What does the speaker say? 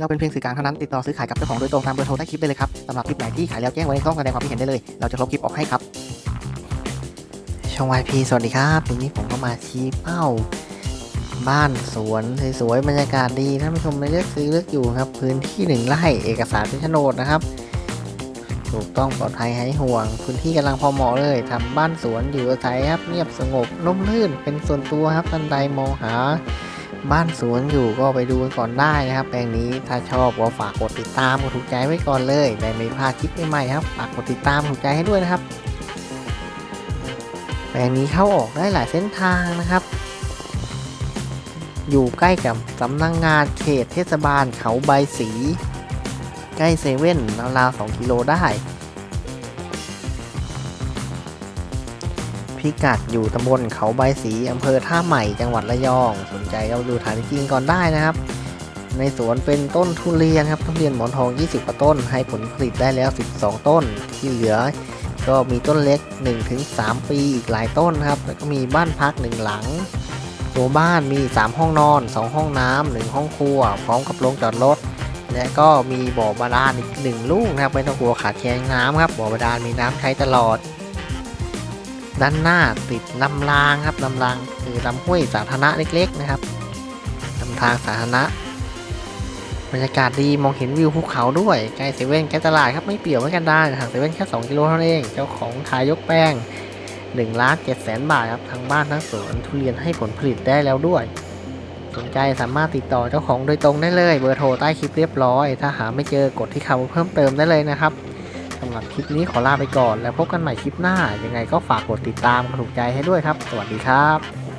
เราเป็นเพียงสื่อกลางเท่านั้นติดต่อซื้อขายกับเจ้าของโดยตรงตามเบอร์โทรใต้คลิปได้เลยครับสำหรับคลิปไหนที่ขายแล้วแจ้งไว้ในช่องแสดงความคิดเห็นได้เลย เราจะลบคลิปออกให้ครับ ช่อง YP สวัสดีครับวันนี้ผมก็มาชี้เป้า บ้านสวนสวยๆบรรยากาศดีท่านผู้ชมเลือกซื้อเลือกอยู่ครับ พื้นที่หนึ่งไร่เอกสารเป็นโฉนดนะครับ ถูกต้องปลอดภัยหายห่วง พื้นที่กำลังพอเหมาะเลยทำบ้านสวนอยู่อาศัยครับเงียบสงบร่มรื่นเป็นส่วนตัวครับท่านใดมองหา บ้านสวนอยู่ก็ไปดูกันก่อนได้นะครับ แปลงนี้ถ้าชอบก็ฝากกดติดตามกดถูกใจไว้ก่อนเลยได้ไม่พลาดคลิปใหม่ๆครับฝากกดติดตามถูกใจให้ด้วยนะครับ แปลงนี้เข้าออกได้หลายเส้นทางนะครับ อยู่ใกล้กับสำนักงงานเขตเทศบาลเขาใบสี ใกล้เซเว่นราวๆ2กิโลได้ พิกัดอยู่ตำบลเขาใบสีอำเภอท่าใหม่จังหวัดระยอง สนใจเราดูฐานจริงก่อนได้นะครับ ในสวนเป็นต้นทุเรียนครับทุเรียนหมอนทอง 20กว่าต้น ให้ผลผลิตได้แล้ว 12 ต้น ที่เหลือก็มีต้นเล็ก 1-3 ปีอีกหลายต้นครับ แล้วก็มีบ้านพักหนึ่งหลัง ตัวบ้านมี 3 ห้องนอน 2 ห้องน้ำหนึ่งห้องครัว พร้อมกับโรงจอดรถ และก็มีบ่อบาดาลอีกหนึ่งลูกนะครับ ไม่ต้องกลัวขาดแคลนน้ำครับ บ่อบาดาลมีน้ำใช้ตลอด ด้านหน้าติดลำรางครับลำรางคือลำห้วยสาธารณะเล็กๆนะครับลำทางสาธารณะบรรยากาศดีมองเห็นวิวภูเขาด้วยใกล้เซเว่นใกล้ตลาดครับไม่เปี่ยวไม่กันได้ห่างเซเว่นแค่2กิโลเท่านั้นเองเจ้าของขายยกแป้ง1ล้าน7แสนบาทครับทั้งบ้านทั้งสวนทุเรียนให้ผลผลิตได้แล้วด้วย สนใจสามารถติดต่อเจ้าของโดยตรงได้เลย เบอร์โทรใต้คลิปเรียบร้อย ถ้าหาไม่เจอกดที่คำเพิ่มเติมได้เลยนะครับ สำหรับคลิปนี้ขอลาไปก่อน แล้วพบกันใหม่คลิปหน้า ยังไงก็ฝากกดติดตามกดถูกใจให้ด้วยครับ สวัสดีครับ